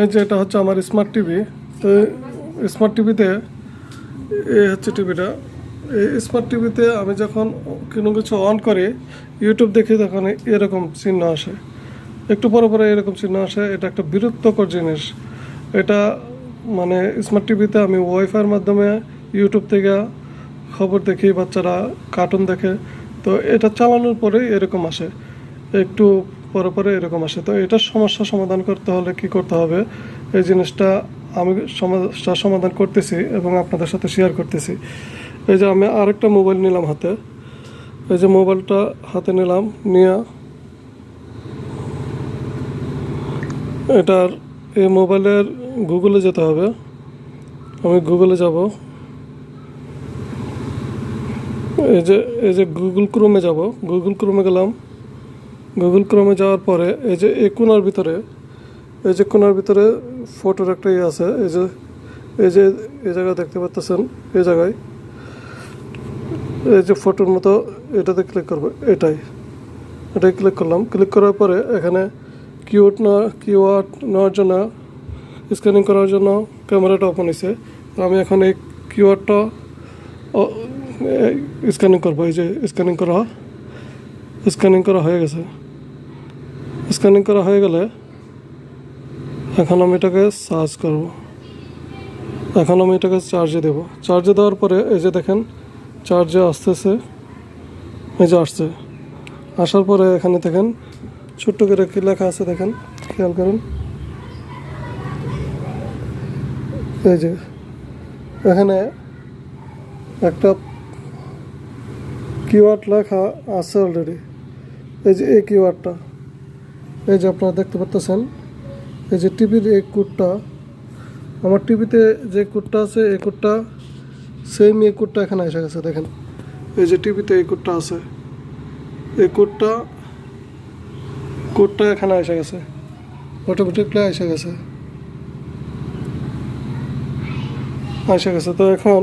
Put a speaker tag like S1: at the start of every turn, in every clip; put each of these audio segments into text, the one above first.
S1: এই যে এটা হচ্ছে আমার স্মার্ট টিভি তো স্মার্ট টিভিতে এই হচ্ছে টিভিটা এই স্মার্ট টিভিতে আমি যখন কোনো কিছু অন করি ইউটিউব দেখি তখন এরকম চিহ্ন আসে। একটু পরে পরে এরকম চিহ্ন আসে, এটা একটা বিরক্তকর জিনিস। এটা মানে স্মার্ট টিভিতে আমি ওয়াইফাইয়ের মাধ্যমে ইউটিউব থেকে খবর দেখি, বাচ্চারা কার্টুন দেখে। তো এটা চালানোর পরে এরকম আসে। একটু পরে পরে এরকম আসে। তো এটার সমস্যা সমাধান করতে হলে কি করতে হবে? এই জিনিসটা আমি সমস্যা সমাধান করতেছি এবং আপনাদের সাথে শেয়ার করতেছি। এই যে আমি আরেকটা মোবাইল নিলাম হাতে। এই যে মোবাইলটা হাতে নিলাম, নিয়ে এটার এই মোবাইলের গুগলে যেতে হবে। আমি গুগলে যাব। এই যে এই যে গুগল ক্রোমে যাব। গুগল ক্রোমে গেলাম। গুগল ক্রোমে যাওয়ার পরে এই যে এই কোনার ভিতরে, এই যে কোনার ভিতরে ফটোর একটা ইয়ে আছে, এই যে এই যে, এই জায়গায় দেখতে পাচ্ছেন এই জায়গায়। এই যে ফটোর মতো এটাতে ক্লিক করব, এটাই। এটাই ক্লিক করলাম। ক্লিক করার পরে এখানে কিওয়ার্ড না কিওয়ার্ড নেওয়ার জন্য স্ক্যানিং করার জন্য ক্যামেরাটা ওপেন হয়েছে তো আমি এখন এই কিওয়ার্ডটা স্ক্যানিং করব। এই যে স্ক্যানিং করা স্ক্যানিং করা হয়ে গেছে। স্ক্যানিং করা হয়ে গেলে এখন আমি এটাকে সার্চ করব। এখন আমি এটাকে চার্জে দেবো। চার্জে দেওয়ার পরে এই যে দেখেন চার্জে আসতেছে, এই যে আসছে। আসার পরে এখানে দেখেন, ছোট্ট করে কি লেখা আছে দেখেন, খেয়াল করুন। এই যে, এখানে একটা কিওয়ার্ড লেখা আছে অলরেডি এই যে এই কিওয়ার্ডটা এই যে আপনারা দেখতে পাচ্ছেন এই যে টিভির এই কোডটা আমার টিভিতে যে কোডটা আছে, এই কোডটা সেম এই কোডটা এখানে এসে গেছে, দেখেন। এই যে টিভিতে এই কোডটা আছে, এই কোডটা কোডটা এখানে এসে গেছে অটোমেটিকলি এসে গেছে। এসে গেছে। তো এখন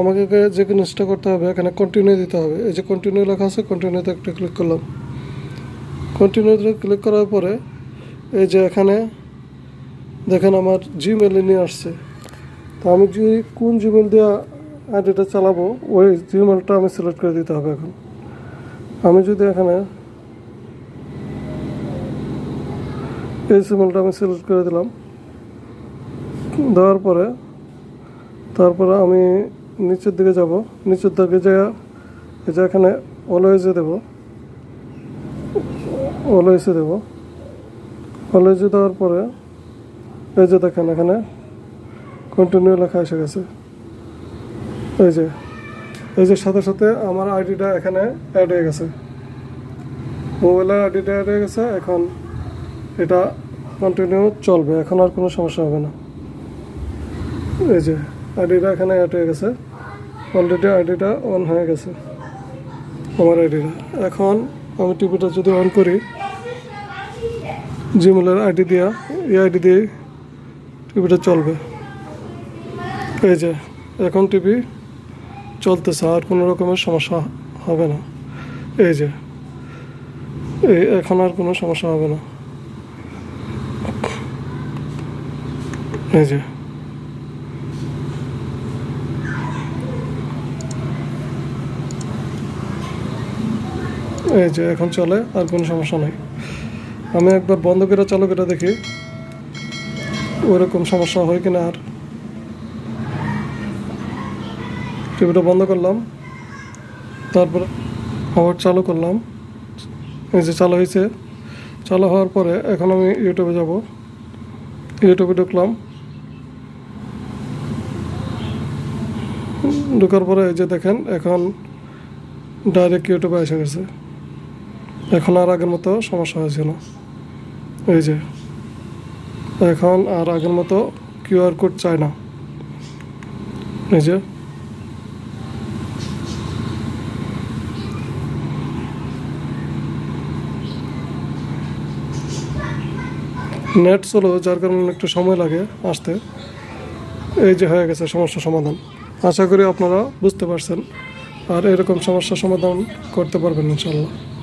S1: আমাকে যে জিনিসটা করতে হবে, এখানে কন্টিনিউ দিতে হবে। এই যে কন্টিনিউ লেখা আছে কন্টিনিউতে একটা ক্লিক করলাম। কন্টিনিউতে ক্লিক করার পরে, এই যে এখানে দেখেন আমার জিমেলে নিয়ে আসছে। তো আমি যদি কোন জিমেল দেওয়া আইডিটা চালাবো, ওই জিমেলটা আমি সিলেক্ট করে দিতে হবে এখন। আমি যদি এখানে এই জিমেলটা আমি সিলেক্ট করে দিলাম, দেওয়ার পরে তারপরে আমি নিচের দিকে যাব। নিচের দিকে যা যে এখানে অলওয়েজে দেবো। অলওয়েজে দেবো। অলওয়েজে দেওয়ার পরে, এই যে দেখেন এখানে কন্টিনিউ লেখা এসে গেছে। এই যে এই যে সাথে সাথে আমার আইডিটা এখানে অ্যাড হয়ে গেছে। মোবাইলের আইডিটা অ্যাড হয়ে গেছে, এখন এটা কন্টিনিউ চলবে, এখন আর কোনো সমস্যা হবে না। এই যে, আইডিটা এখানে অ্যাড হয়ে গেছে। অলরেডি আইডিটা অন হয়ে গেছে, আমার আইডিটা। এখন আমি টিভিটা যদি অন করি জিমেলের আইডি দিয়া, এই আইডি দিয়ে টিভিটা চলবে। এই যে, এখন টিভি চলতেছে, আর কোনো রকমের সমস্যা হবে না। এই যে, এই এখন আর কোনো সমস্যা হবে না। এই যে এই যে এখন চলে, আর কোনো সমস্যা নেই। আমি একবার বন্ধ করে, চালু করে দেখি ওইরকম সমস্যা হয় কিনা আর। টিভিটা বন্ধ করলাম, তারপর আবার চালু করলাম। এই যে চালু হয়েছে, চালু হওয়ার পরে এখন আমি ইউটিউবে যাব। ইউটিউবে ঢুকলাম। ঢুকার পরে এই যে দেখেন, এখন ডাইরেক্ট ইউটিউবে এসে গেছে। এখন আর আগের মতো সমস্যা হয়েছে না এই যে, এখন আর আগের মতো কিউআর কোড চায় না। এই যে। নেট চলো, যার কারণে একটু সময় লাগে আসতে। এই যে হয়ে গেছে সমস্যা সমাধান। আশা করি আপনারা বুঝতে পারছেন। আর এরকম সমস্যা সমাধান করতে পারবেন ইনশাল্লাহ